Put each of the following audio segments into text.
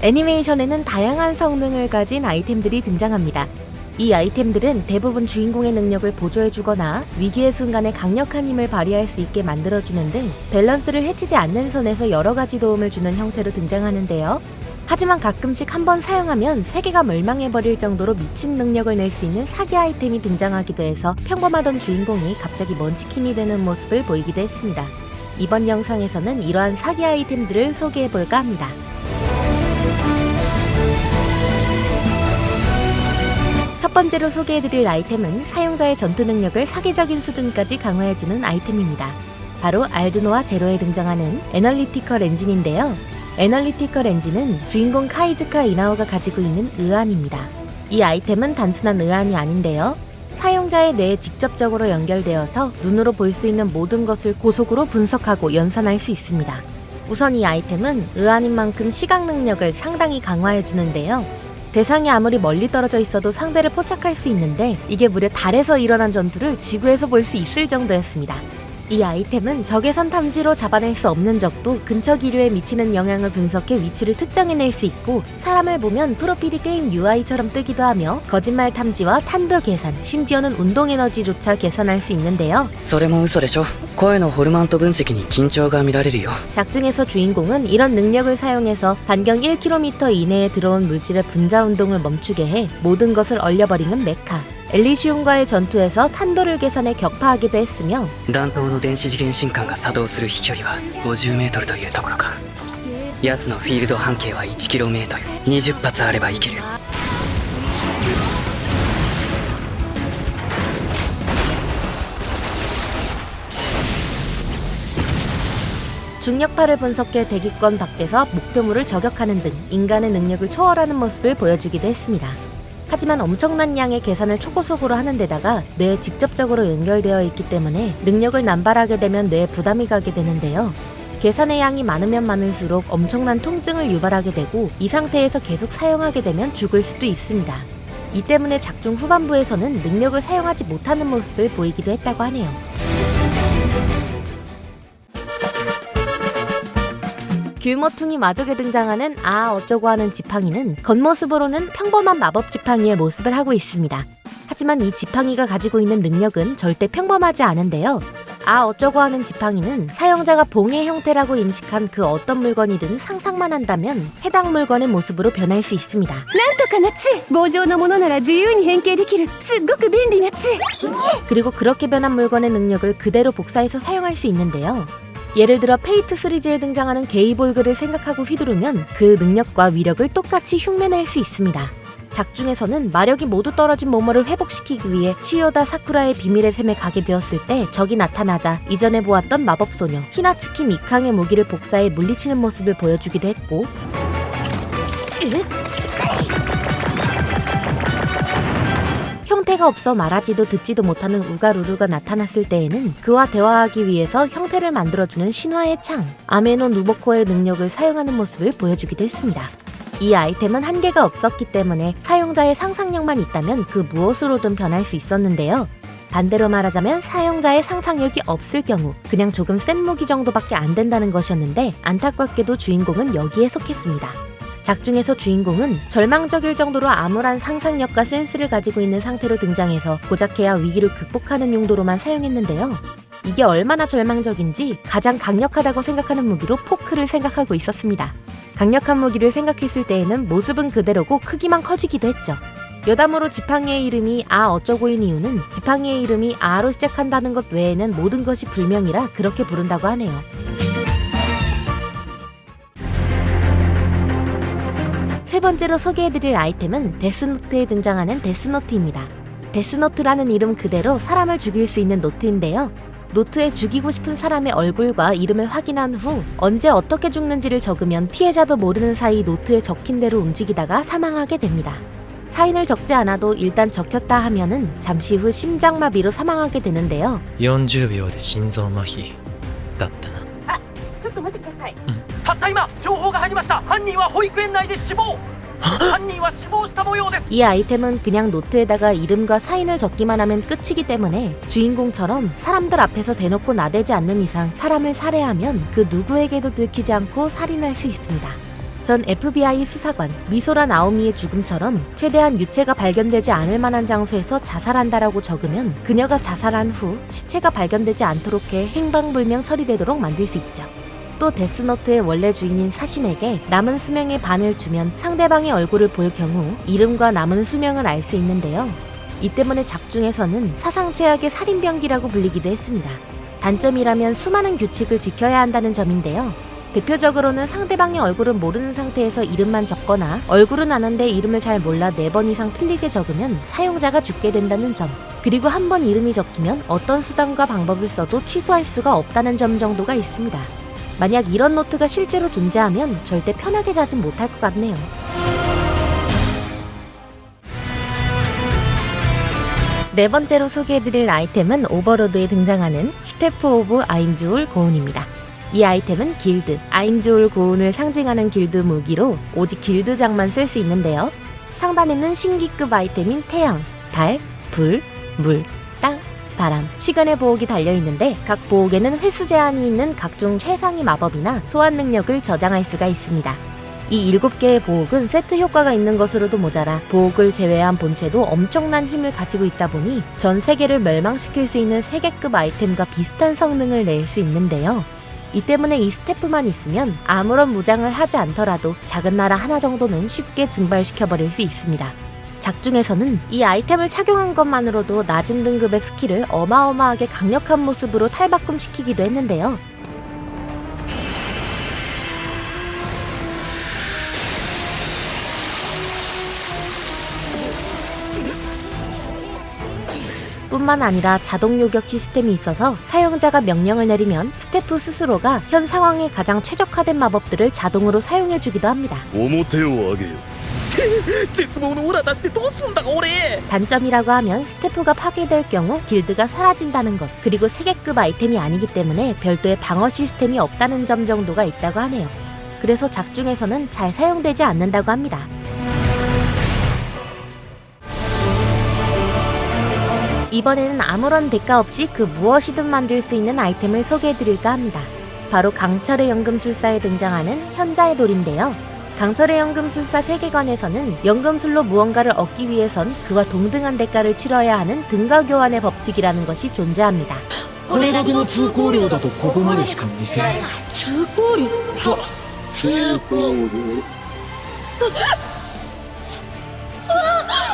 애니메이션에는 다양한 성능을 가진 아이템들이 등장합니다. 이 아이템들은 대부분 주인공의 능력을 보조해주거나 위기의 순간에 강력한 힘을 발휘할 수 있게 만들어주는 등 밸런스를 해치지 않는 선에서 여러 가지 도움을 주는 형태로 등장하는데요. 하지만 가끔씩 한 번 사용하면 세계가 멸망해버릴 정도로 미친 능력을 낼 수 있는 사기 아이템이 등장하기도 해서 평범하던 주인공이 갑자기 먼치킨이 되는 모습을 보이기도 했습니다. 이번 영상에서는 이러한 사기 아이템들을 소개해볼까 합니다. 첫 번째로 소개해드릴 아이템은 사용자의 전투 능력을 사기적인 수준까지 강화해주는 아이템입니다. 바로 알드노와 제로에 등장하는 애널리티컬 엔진인데요. 애널리티컬 엔진은 주인공 카이즈카 이나오가 가지고 있는 의안입니다. 이 아이템은 단순한 의안이 아닌데요. 사용자의 뇌에 직접적으로 연결되어서 눈으로 볼 수 있는 모든 것을 고속으로 분석하고 연산할 수 있습니다. 우선 이 아이템은 의안인 만큼 시각 능력을 상당히 강화해 주는데요. 대상이 아무리 멀리 떨어져 있어도 상대를 포착할 수 있는데 이게 무려 달에서 일어난 전투를 지구에서 볼 수 있을 정도였습니다. 이 아이템은 적외선 탐지로 잡아낼 수 없는 적도 근처 기류에 미치는 영향을 분석해 위치를 특정해낼 수 있고 사람을 보면 프로필이 게임 UI처럼 뜨기도 하며 거짓말 탐지와 탄도 계산, 심지어는 운동 에너지조차 계산할 수 있는데요. それも嘘でしょ声のホルマント分析に緊張が見られるよ 작중에서 주인공은 이런 능력을 사용해서 반경 1km 이내에 들어온 물질의 분자 운동을 멈추게 해 모든 것을 얼려버리는 메카. 엘리시움과의 전투에서 탄도를 계산해 격파하기도 했으며 弾頭の電子次元進化が作動する飛距離は 50m というところか奴のフィールド半径は 1km20 発あればいける 중력파를 분석해 대기권 밖에서 목표물을 저격하는 등 인간의 능력을 초월하는 모습을 보여주기도 했습니다. 하지만 엄청난 양의 계산을 초고속으로 하는 데다가 뇌에 직접적으로 연결되어 있기 때문에 능력을 남발하게 되면 뇌에 부담이 가게 되는데요. 계산의 양이 많으면 많을수록 엄청난 통증을 유발하게 되고 이 상태에서 계속 사용하게 되면 죽을 수도 있습니다. 이 때문에 작중 후반부에서는 능력을 사용하지 못하는 모습을 보이기도 했다고 하네요. 귤모퉁이 마족에 등장하는 아 어쩌고 하는 지팡이는 겉모습으로는 평범한 마법 지팡이의 모습을 하고 있습니다. 하지만 이 지팡이가 가지고 있는 능력은 절대 평범하지 않은데요. 아 어쩌고 하는 지팡이는 사용자가 봉의 형태라고 인식한 그 어떤 물건이든 상상만 한다면 해당 물건의 모습으로 변할 수 있습니다. なんとかな杖棒状のものなら自由に変形できるすっごく便利な杖 그리고 그렇게 변한 물건의 능력을 그대로 복사해서 사용할 수 있는데요. 예를 들어 페이트 시리즈에 등장하는 게이볼그를 생각하고 휘두르면 그 능력과 위력을 똑같이 흉내낼 수 있습니다. 작중에서는 마력이 모두 떨어진 모모를 회복시키기 위해 치요다 사쿠라의 비밀의 샘에 가게 되었을 때 적이 나타나자 이전에 보았던 마법소녀 히나츠키 미캉의 무기를 복사해 물리치는 모습을 보여주기도 했고 형태가 없어 말하지도 듣지도 못하는 우가루루가 나타났을 때에는 그와 대화하기 위해서 형태를 만들어주는 신화의 창, 아메노 누보코의 능력을 사용하는 모습을 보여주기도 했습니다. 이 아이템은 한계가 없었기 때문에 사용자의 상상력만 있다면 그 무엇으로든 변할 수 있었는데요. 반대로 말하자면 사용자의 상상력이 없을 경우 그냥 조금 센 무기 정도밖에 안 된다는 것이었는데 안타깝게도 주인공은 여기에 속했습니다. 작중에서 주인공은 절망적일 정도로 암울한 상상력과 센스를 가지고 있는 상태로 등장해서 고작해야 위기를 극복하는 용도로만 사용했는데요. 이게 얼마나 절망적인지 가장 강력하다고 생각하는 무기로 포크를 생각하고 있었습니다. 강력한 무기를 생각했을 때에는 모습은 그대로고 크기만 커지기도 했죠. 여담으로 지팡이의 이름이 아 어쩌고인 이유는 지팡이의 이름이 아로 시작한다는 것 외에는 모든 것이 불명이라 그렇게 부른다고 하네요. 세 번째로 소개해드릴 아이템은 데스노트에 등장하는 데스노트입니다. 데스노트라는 이름 그대로 사람을 죽일 수 있는 노트인데요. 노트에 죽이고 싶은 사람의 얼굴과 이름을 확인한 후 언제 어떻게 죽는지를 적으면 피해자도 모르는 사이 노트에 적힌 대로 움직이다가 사망하게 됩니다. 사인을 적지 않아도 일단 적혔다 하면은 잠시 후 심장마비로 사망하게 되는데요. 40秒で心臓麻痺だったなちょっと待ってください。 たった今情報が入りました犯人は保育園内で死亡犯人は死亡した模様です 이 아이템은 그냥 노트에다가 이름과 사인을 적기만 하면 끝이기 때문에 주인공처럼 사람들 앞에서 대놓고 나대지 않는 이상 사람을 살해하면 그 누구에게도 들키지 않고 살인할 수 있습니다. 전 FBI 수사관 미소라 나오미의 죽음처럼 최대한 유체가 발견되지 않을 만한 장소에서 자살한다라고 적으면 그녀가 자살한 후 시체가 발견되지 않도록 해 행방불명 처리되도록 만들 수 있죠. 또 데스노트의 원래 주인인 사신에게 남은 수명의 반을 주면 상대방의 얼굴을 볼 경우 이름과 남은 수명을 알 수 있는데요. 이 때문에 작중에서는 사상 최악의 살인병기라고 불리기도 했습니다. 단점이라면 수많은 규칙을 지켜야 한다는 점인데요. 대표적으로는 상대방의 얼굴을 모르는 상태에서 이름만 적거나 얼굴은 아는데 이름을 잘 몰라 네번 이상 틀리게 적으면 사용자가 죽게 된다는 점. 그리고 한 번 이름이 적히면 어떤 수단과 방법을 써도 취소할 수가 없다는 점 정도가 있습니다. 만약 이런 노트가 실제로 존재하면 절대 편하게 자진 못할 것 같네요. 네 번째로 소개해드릴 아이템은 오버로드에 등장하는 슈테프 오브 아인즈올 고운입니다. 이 아이템은 길드, 아인즈올 고운을 상징하는 길드 무기로 오직 길드장만 쓸 수 있는데요. 상단에는 신기급 아이템인 태양, 달, 불, 물, 땅, 바람, 시간의 보호기 달려 있는데 각 보호기에는 횟수 제한이 있는 각종 최상위 마법이나 소환 능력을 저장할 수가 있습니다. 이 7개의 보옥은 세트 효과가 있는 것으로도 모자라 보옥을 제외한 본체도 엄청난 힘을 가지고 있다 보니 전 세계를 멸망시킬 수 있는 세계급 아이템과 비슷한 성능을 낼 수 있는데요. 이 때문에 이 스태프만 있으면 아무런 무장을 하지 않더라도 작은 나라 하나 정도는 쉽게 증발시켜버릴 수 있습니다. 작중에서는 이 아이템을 착용한 것만으로도 낮은 등급의 스킬을 어마어마하게 강력한 모습으로 탈바꿈시키기도 했는데요. 뿐만 아니라 자동 요격 시스템이 있어서 사용자가 명령을 내리면 스태프 스스로가 현 상황에 가장 최적화된 마법들을 자동으로 사용해주기도 합니다. 面を上げよ 絶望のオーラ出してどうすんだ俺 단점이라고 하면 스태프가 파괴될 경우 길드가 사라진다는 것, 그리고 세계급 아이템이 아니기 때문에 별도의 방어 시스템이 없다는 점 정도가 있다고 하네요. 그래서 작중에서는 잘 사용되지 않는다고 합니다. 이번에는 아무런 대가 없이 그 무엇이든 만들 수 있는 아이템을 소개해드릴까 합니다. 바로 강철의 연금술사에 등장하는 현자의 돌인데요. 강철의 연금술사 세계관에서는 연금술로 무언가를 얻기 위해선 그와 동등한 대가를 치러야 하는 등가 교환의 법칙이라는 것이 존재합니다. これだけの通行料だとここまでしか見せられない通行料そう通行料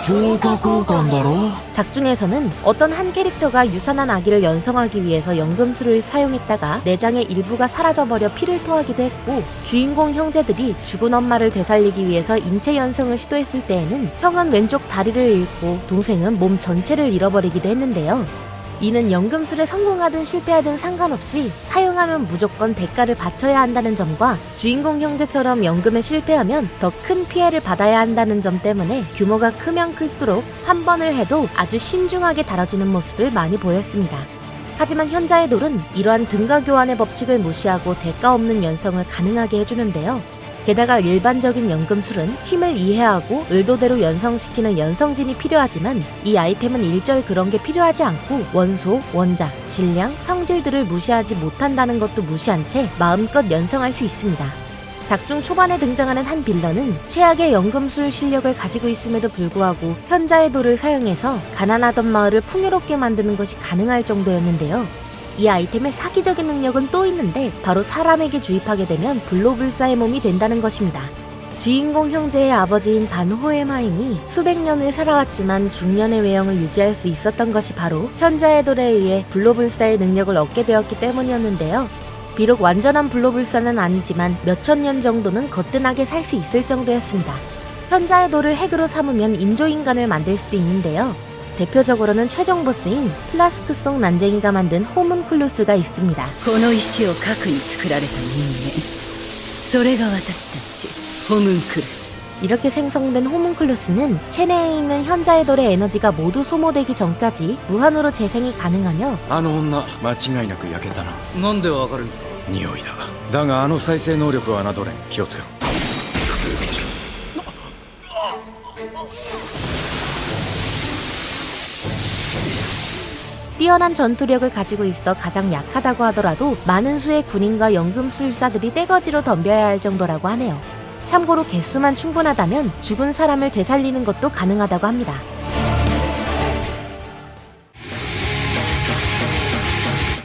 도가고 간다로? 작중에서는 어떤 한 캐릭터가 유산한 아기를 연성하기 위해서 연금술을 사용했다가 내장의 일부가 사라져버려 피를 토하기도 했고 주인공 형제들이 죽은 엄마를 되살리기 위해서 인체 연성을 시도했을 때에는 형은 왼쪽 다리를 잃고 동생은 몸 전체를 잃어버리기도 했는데요. 이는 연금술에 성공하든 실패하든 상관없이 사용하면 무조건 대가를 바쳐야 한다는 점과 주인공 형제처럼 연금에 실패하면 더 큰 피해를 받아야 한다는 점 때문에 규모가 크면 클수록 한 번을 해도 아주 신중하게 다뤄지는 모습을 많이 보였습니다. 하지만 현자의 돌은 이러한 등가 교환의 법칙을 무시하고 대가 없는 연성을 가능하게 해주는데요. 게다가 일반적인 연금술은 힘을 이해하고 의도대로 연성시키는 연성진이 필요하지만 이 아이템은 일절 그런 게 필요하지 않고 원소, 원작, 질량, 성질들을 무시하지 못한다는 것도 무시한 채 마음껏 연성할 수 있습니다. 작중 초반에 등장하는 한 빌런은 최악의 연금술 실력을 가지고 있음에도 불구하고 현자의 돌을 사용해서 가난하던 마을을 풍요롭게 만드는 것이 가능할 정도였는데요. 이 아이템의 사기적인 능력은 또 있는데 바로 사람에게 주입하게 되면 불로불사의 몸이 된다는 것입니다. 주인공 형제의 아버지인 반 호엠하임이 수백 년 후에 살아왔지만 중년의 외형을 유지할 수 있었던 것이 바로 현자의 돌에 의해 불로불사의 능력을 얻게 되었기 때문이었는데요. 비록 완전한 불로불사는 아니지만 몇천 년 정도는 거뜬하게 살 수 있을 정도였습니다. 현자의 돌을 핵으로 삼으면 인조인간을 만들 수도 있는데요. 대표적으로는 최종 보스인 플라스크송 난쟁이가 만든 호문클루스가 있습니다. この石を核に作られた人間それが私たちホムンクルス 이렇게 생성된 호문클루스는 체내에 있는 현자의 돌의 에너지가 모두 소모되기 전까지 무한으로 재생이 가능하며 あの女間違いなく焼けたななんでわかるんですか匂いだだがあの再生能力は侮れん気をつけろ 뛰어난 전투력을 가지고 있어 가장 약하다고 하더라도 많은 수의 군인과 연금 술사들이 떼거지로 덤벼야 할 정도라고 하네요. 참고로 개수만 충분하다면 죽은 사람을 되살리는 것도 가능하다고 합니다.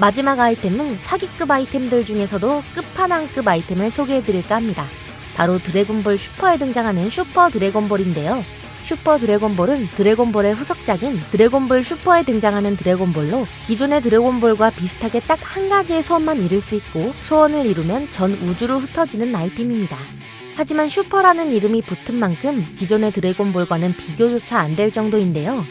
마지막 아이템은 사기급 아이템들 중에서도 끝판왕급 아이템을 소개해드릴까 합니다. 바로 드래곤볼 슈퍼에 등장하는 슈퍼 드래곤볼인데요. 슈퍼 드래곤볼은 드래곤볼의 후속작인 드래곤볼 슈퍼에 등장하는 드래곤볼로 기존의 드래곤볼과 비슷하게 딱 한 가지의 소원만 이룰 수 있고 소원을 이루면 전 우주로 흩어지는 아이템입니다. 하지만 슈퍼라는 이름이 붙은 만큼 기존의 드래곤볼과는 비교조차 안 될 정도인데요.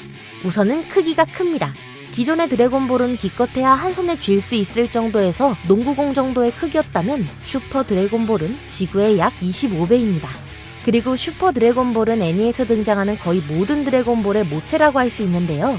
우선은 크기가 큽니다. 기존의 드래곤볼은 기껏해야 한 손에 쥘 수 있을 정도에서 농구공 정도의 크기였다면 슈퍼 드래곤볼은 지구의 약 25배입니다. 그리고 슈퍼 드래곤볼은 애니에서 등장하는 거의 모든 드래곤볼의 모체라고 할 수 있는데요.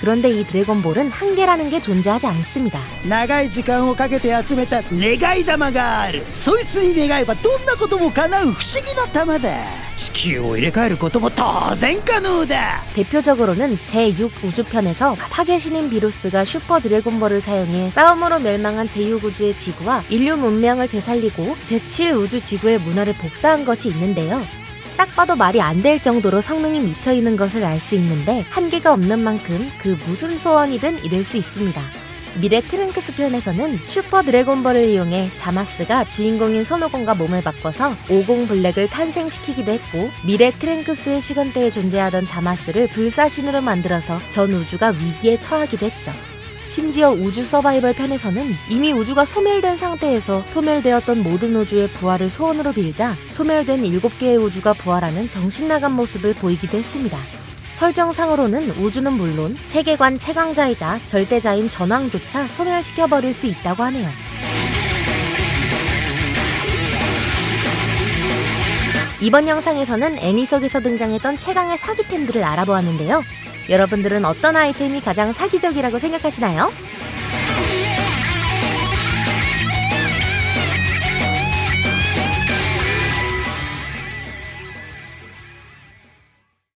그런데 이 드래곤볼은 한계라는 게 존재하지 않습니다. 長い時間をかけて集めた願い玉があるそいつに願えばどんなことも叶う不思議な玉だ地球を入れ替えることも当然可能だ 대표적으로는 제6 우주편에서 파괴신인 비루스가 슈퍼 드래곤볼을 사용해 싸움으로 멸망한 제6우주의 지구와 인류 문명을 되살리고 제7 우주 지구의 문화를 복사한 것이 있는데요. 딱 봐도 말이 안 될 정도로 성능이 미쳐 있는 것을 알 수 있는데 한계가 없는 만큼 그 무슨 소원이든 이룰 수 있습니다. 미래 트랭크스 편에서는 슈퍼 드래곤볼을 이용해 자마스가 주인공인 손오공과 몸을 바꿔서 오공 블랙을 탄생시키기도 했고 미래 트랭크스의 시간대에 존재하던 자마스를 불사신으로 만들어서 전 우주가 위기에 처하기도 했죠. 심지어 우주 서바이벌 편에서는 이미 우주가 소멸된 상태에서 소멸되었던 모든 우주의 부활을 소원으로 빌자 소멸된 7개의 우주가 부활하는 정신나간 모습을 보이기도 했습니다. 설정상으로는 우주는 물론 세계관 최강자이자 절대자인 전왕조차 소멸시켜버릴 수 있다고 하네요. 이번 영상에서는 애니 속에서 등장했던 최강의 사기템들을 알아보았는데요. 여러분들은 어떤 아이템이 가장 사기적이라고 생각하시나요?